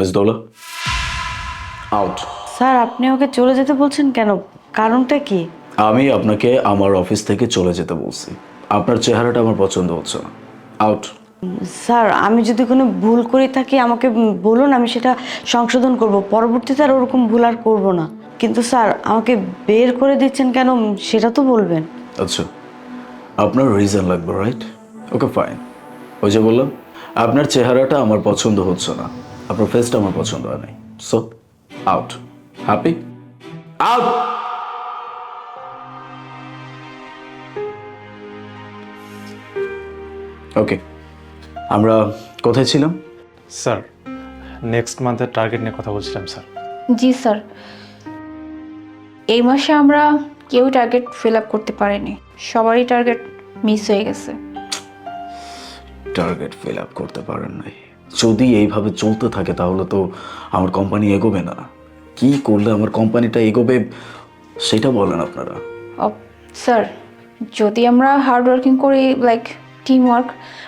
Miss Daula out sir আপনি ওকে চলে যেতে বলছেন কেন? কারণটা কি? আমি আপনাকে আমার অফিস থেকে চলে যেতে বলছি। আপনার চেহারাটা আমার পছন্দ হচ্ছে না। আউট স্যার আমি যদি কোনো ভুল করে থাকি আমাকে বলুন আমি সেটা সংশোধন করব। পরবর্তীতে আর ওরকম ভুল আর করব না। কিন্তু স্যার আমাকে বের করে দিচ্ছেন কেন? সেটা তো বলবেন। আচ্ছা। আপনার রিজন লাগবে রাইট ওকে ফাইন ওই যে বললাম আপনার চেহারাটা আমার পছন্দ হচ্ছে না। আপনার ফেসটা আমার পছন্দ হয় নাই। So out happy out okay আমরা কোথায় ছিলাম? স্যার নেক্সট মান্থের টার্গেট নিয়ে কথা বলছিলাম স্যার। জি স্যার। এই মাসে আমরা কেউ টার্গেট ফিল আপ করতে পারিনি। সবারই টার্গেট মিস হয়ে গেছে। টার্গেট ফিল আপ করতে পারেন নাই। যদি এইভাবে চলতে থাকে তাহলে তো আমার কোম্পানি এগোবে না। কি করলে আমার কোম্পানিটা এগোবে সেটা বলেন আপনারা। স্যার যদি আমরা হার্ড ওয়ার্কিং করি লাইক টিম ওয়ার্ক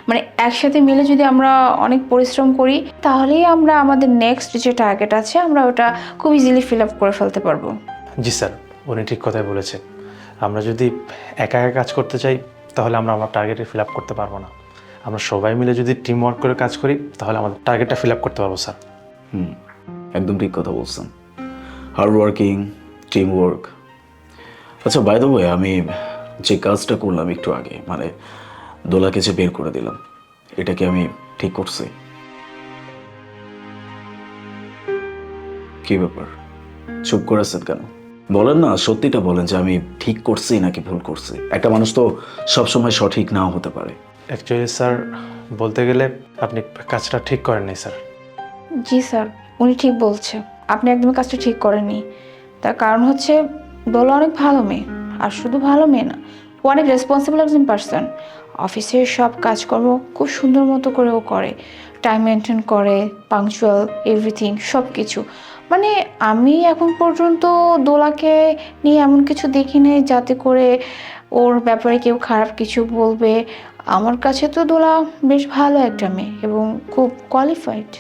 মানে একসাথে মিলে যদি আমরা অনেক পরিশ্রম করি তাহলেই আমরা আমাদের নেক্সট যে টার্গেট আছে আমরা ওটা খুব ইজিলি ফিল আপ করে ফেলতে পারব। জি স্যার উনি ঠিক কথাই বলেছেন। আমরা যদি একা একা কাজ করতে চাই তাহলে আমরা আমার টার্গেটে ফিল আপ করতে পারব না। আমরা সবাই মিলে যদি টিম ওয়ার্ক করে কাজ করি, তাহলে আমাদের টার্গেটটা ফিল আপ করতে পারব স্যার হুম, একদম ঠিক কথা বলছেন। হার্ড ওয়ার্কিং টিম ওয়ার্ক আচ্ছা বাই দ্য আমি যে কাজটা করলাম একটু আগে মানে দোলাকে যে বের করে দিলাম এটা কি আমি ঠিক করছি। কি ব্যাপার? চুপ করেছেন কেন? বলেন না, সত্যিটা বলেন যে আমি ঠিক করছি নাকি ভুল করছি। একটা মানুষ তো সবসময় সঠিক নাও হতে পারে। অ্যাকচুয়ালি স্যার বলতে গেলে আপনি কাজটা ঠিক করেন নাই স্যার জি স্যার উনি ঠিক বলছে। আপনি একদমই কাজটা ঠিক করেননি। তার কারণ হচ্ছে, দোলা অনেক ভালো মেয়ে, আর শুধু ভালো মেয়ে না ও অনেক রেসপন্সিবল একজন পার্সন অফিসের সব কাজকর্ম খুব সুন্দর মতো করে ও করে। টাইম মেনটেন করে পাংচুয়াল এভরিথিং সব কিছু মানে আমি এখন পর্যন্ত দোলাকে নিয়ে এমন কিছু দেখি নাই, যাতে করে ওর ব্যাপারে কেউ খারাপ কিছু বলবে আমার কাছে তো দোলা বেশ ভালো একটা মেয়ে এবং খুব কোয়ালিফাইড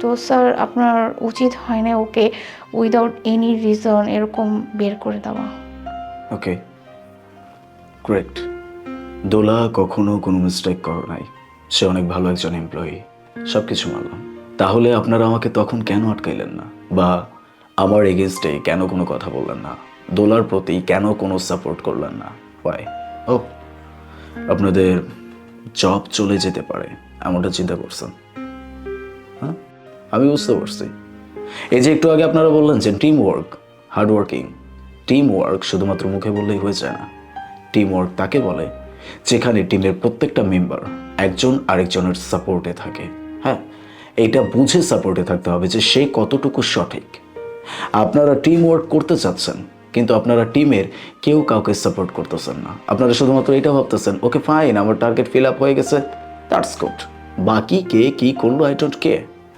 তো স্যার, আপনার উচিত হয় না ওকে উইদাউট এনি রিজন এরকম বের করে দেওয়া। ওকে গ্রেট দোলা কখনো কোনো মিস্টেক করে নাই। সে অনেক ভালো একজন এমপ্লয়ি সব কিছু মানলাম। তাহলে আপনারা আমাকে তখন কেন আটকাইলেন না? বা আমার এগেনস্টে কেন কোনো কথা বললেন না? দোলার প্রতি কেন কোনো সাপোর্ট করলেন না? ওয়াই ও আপনাদের জব চলে যেতে পারে এমনটা চিন্তা করছেন। হ্যাঁ? আমি বুঝতে পারছি। এই যে একটু আগে আপনারা বললেন যে team work hard working team work শুধুমাত্র মুখে বললেই হয়ে যায় না। টিম ওয়ার্ক তাকে বলে যেখানে টিমের প্রত্যেকটা মেম্বার একজন আরেকজনের সাপোর্টে থাকে। হ্যাঁ? এটা বুঝে সাপোর্টে থাকতে হবে যে সে কতটুকু সঠিক। আপনারা টিম ওয়ার্ক করতে চাচ্ছেন কিন্তু আপনারা টিমের কেউ কাউকে সাপোর্ট করতেছেন না। আপনারা শুধুমাত্র এটা ভাবতেছেন, ওকে ফাইন আমার টার্গেট ফিল আপ হয়ে গেছে দ্যাটস গুড বাকি কে কি করল আই ডোন্ট কে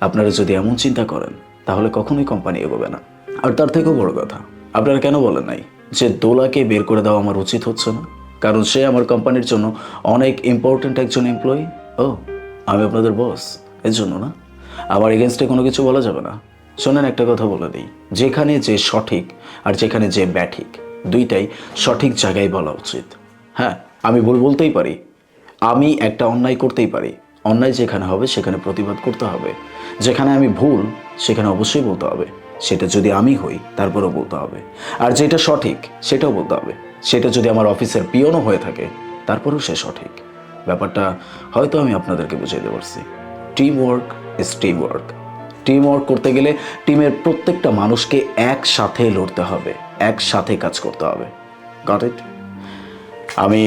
আপনারা যদি এমন চিন্তা করেন, তাহলে কখনোই কোম্পানি এগোবে না। আর তার থেকেও বড় কথা, আপনারা কেন বলেন নাই যে দোলাকে বের করে দেওয়া আমার উচিত হচ্ছে না? কারণ সে আমার কোম্পানির জন্য অনেক ইম্পর্ট্যান্ট একজন এমপ্লয়ি ও, আমি আপনাদের বস এর জন্য না? আমার এগেনস্টে কোনো কিছু বলা যাবে না? শোনেন একটা কথা বলে দিই। যেখানে যে সঠিক আর যেখানে যে ব্যাঠিক, দুইটাই সঠিক জায়গায় বলা উচিত। হ্যাঁ আমি ভুল বলতেই পারি। আমি একটা অন্যায় করতেই পারি। অন্যায় যেখানে হবে, সেখানে প্রতিবাদ করতে হবে। যেখানে আমি ভুল, সেখানে অবশ্যই বলতে হবে। সেটা যদি আমি হই, তারপরেও বলতে হবে। আর যেটা সঠিক, সেটাও বলতে হবে। সেটা যদি আমার অফিসের পিয়নও হয়ে থাকে, তারপরেও সে সঠিক। ব্যাপারটা হয়তো আমি আপনাদেরকে বুঝাইতে পারছি। Team work is team work team work করতে গেলে টিমের প্রত্যেকটা মানুষকে একসাথে লড়তে হবে, একসাথে কাজ করতে হবে। গট ইট আমি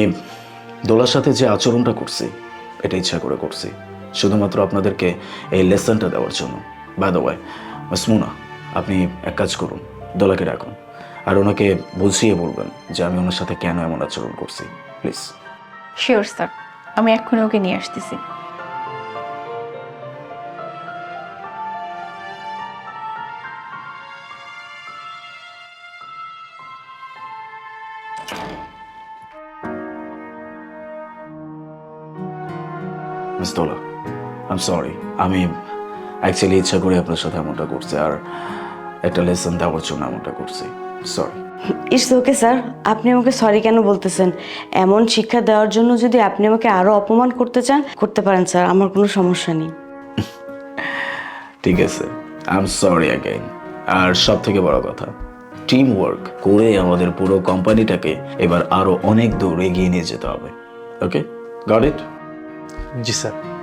দোলার সাথে যে আচরণটা করছি, এটা ইচ্ছা করে করছি। শুধুমাত্র আপনাদেরকে এই লেসনটা দেওয়ার জন্য। বাই দ্য ওয়াই মুনা আপনি এক কাজ করুন, দোলাকে রাখুন আর ওনাকে বুঝিয়ে বলবেন যে আমি ওনার সাথে কেন এমন আচরণ করছি। প্লিজ শিওর স্যার আমি এক্ষুনি ওকে নিয়ে আসতেছি। মিস দোলা আম সরি আমি অ্যাকচুয়ালি ইচ্ছা করে আপনার সাথে এমনটা করছে আর একটা লেসন দেওয়ার জন্য এমনটা করছি। সরি ইটস ওকে স্যার আপনি আমাকে সরি কেন বলতেছেন? এমন শিক্ষা দেওয়ার জন্য যদি আপনি আমাকে আরও অপমান করতে চান করতে পারেন স্যার আমার কোনো সমস্যা নেই। ঠিক আছে। আই এম সরি আর সব থেকে বড় কথা টিম ওয়ার্ক করে আমাদের পুরো কোম্পানিটাকে এবার আরও অনেক দূর এগিয়ে নিয়ে যেতে হবে। ওকে গট জি, স্যার।